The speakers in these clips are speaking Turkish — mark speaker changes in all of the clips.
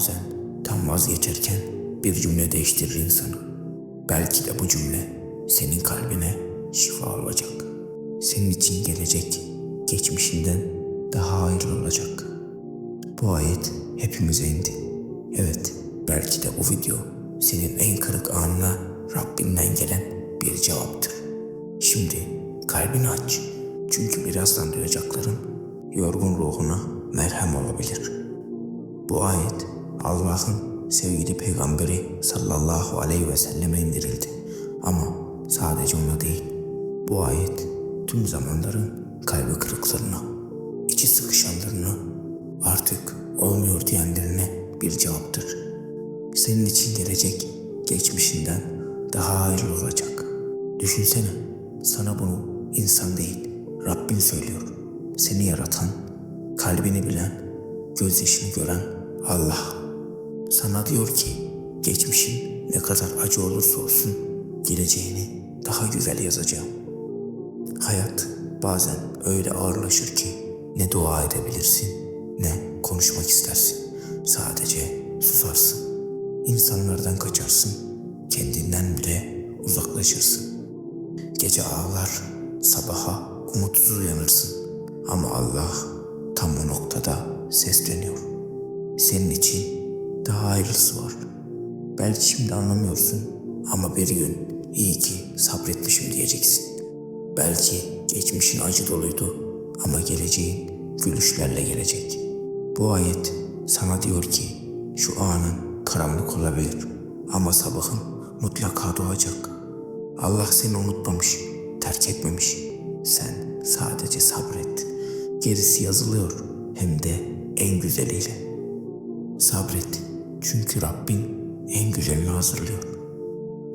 Speaker 1: Bazen tam vazgeçerken bir cümle değiştirir insanı. Belki de bu cümle senin kalbine şifa olacak. Senin için gelecek geçmişinden daha hayırlı olacak. Bu ayet hepimize indi. Evet, belki de bu video senin en kırık anına Rabbinden gelen bir cevaptır. Şimdi kalbini aç. Çünkü birazdan duyacakların yorgun ruhuna merhem olabilir. Bu ayet Allah'ın sevgili peygamberi sallallahu aleyhi ve selleme indirildi. Ama sadece ona değil. Bu ayet tüm zamanların kalbi kırıklarına, içi sıkışanlarına, artık olmuyor diyenlerine bir cevaptır. Senin için gelecek geçmişinden daha hayırlı olacak. Düşünsene sana bunu insan değil Rabbin söylüyor. Seni yaratan, kalbini bilen, gözyaşını gören Allah. Sana diyor ki geçmişin ne kadar acı olursa olsun geleceğini daha güzel yazacağım. Hayat bazen öyle ağırlaşır ki ne dua edebilirsin ne konuşmak istersin. Sadece susarsın. İnsanlardan kaçarsın. Kendinden bile uzaklaşırsın. Gece ağlar, sabaha umutsuz uyanırsın. Ama Allah tam o noktada sesleniyor. Senin için daha hayırlısı var. Belki şimdi anlamıyorsun ama bir gün iyi ki sabretmişim diyeceksin. Belki geçmişin acı doluydu ama geleceğin gülüşlerle gelecek. Bu ayet sana diyor ki şu anın karanlık olabilir ama sabahın mutlaka doğacak. Allah seni unutmamış, terk etmemiş. Sen sadece sabret. Gerisi yazılıyor hem de en güzeliyle. Sabret çünkü Rabbin en güzelini hazırlıyor.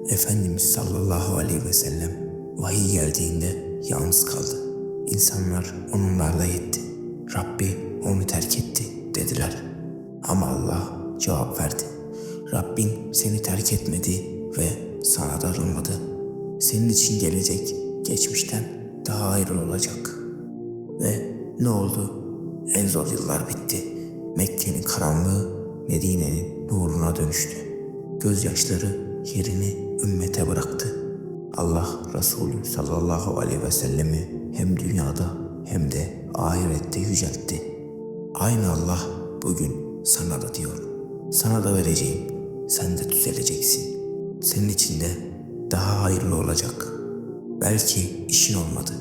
Speaker 1: Efendimiz sallallahu aleyhi ve sellem vahiy geldiğinde yalnız kaldı. İnsanlar onunlarla yetti. Rabbi onu terk etti dediler. Ama Allah cevap verdi. Rabbin seni terk etmedi ve sana darılmadı. Senin için gelecek geçmişten daha hayırlı olacak. Ve ne oldu? En zor yıllar bitti. Mekke'nin karanlığı Medine'nin nuruna dönüştü. Gözyaşları yerini ümmete bıraktı. Allah Resulü sallallahu aleyhi ve sellemi hem dünyada hem de ahirette yüceltti. Aynı Allah bugün sana da diyor. Sana da vereceğim. Sen de düzeleceksin. Senin için de daha hayırlı olacak. Belki işin olmadı.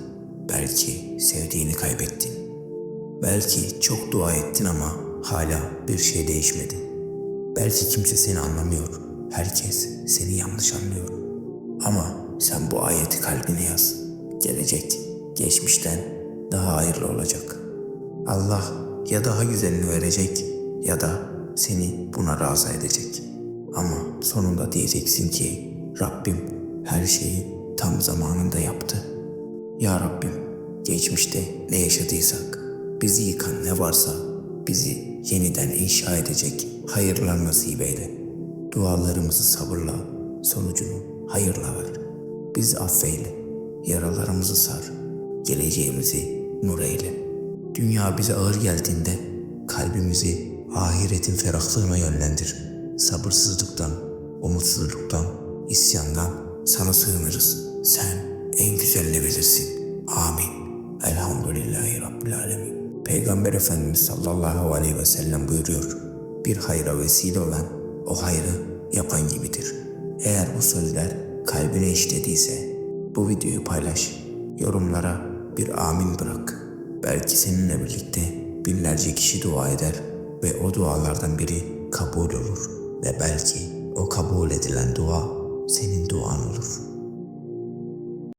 Speaker 1: Belki sevdiğini kaybettin. Belki çok dua ettin ama hala bir şey değişmedi. Belki kimse seni anlamıyor. Herkes seni yanlış anlıyor. Ama sen bu ayeti kalbine yaz. Gelecek, geçmişten daha hayırlı olacak. Allah ya daha güzelini verecek ya da seni buna razı edecek. Ama sonunda diyeceksin ki Rabbim her şeyi tam zamanında yaptı. Ya Rabbim geçmişte ne yaşadıysak bizi yıkan ne varsa bizi yeniden inşa edecek hayırlar nasip eyle. Dualarımızı sabırla, sonucunu hayırla ver. Bizi affeyle, yaralarımızı sar, geleceğimizi nur eyle. Dünya bize ağır geldiğinde kalbimizi ahiretin ferahlığına yönlendir. Sabırsızlıktan, umutsuzluktan, isyandan sana sığınırız. Sen en güzelini bilirsin. Amin. Elhamdülillahi Rabbil Alemin. Peygamber Efendimiz sallallahu aleyhi ve sellem buyuruyor. Bir hayra vesile olan o hayrı yapan gibidir. Eğer bu sözler kalbine işlediyse bu videoyu paylaş. Yorumlara bir amin bırak. Belki seninle birlikte binlerce kişi dua eder ve o dualardan biri kabul olur. Ve belki o kabul edilen dua senin duan olur.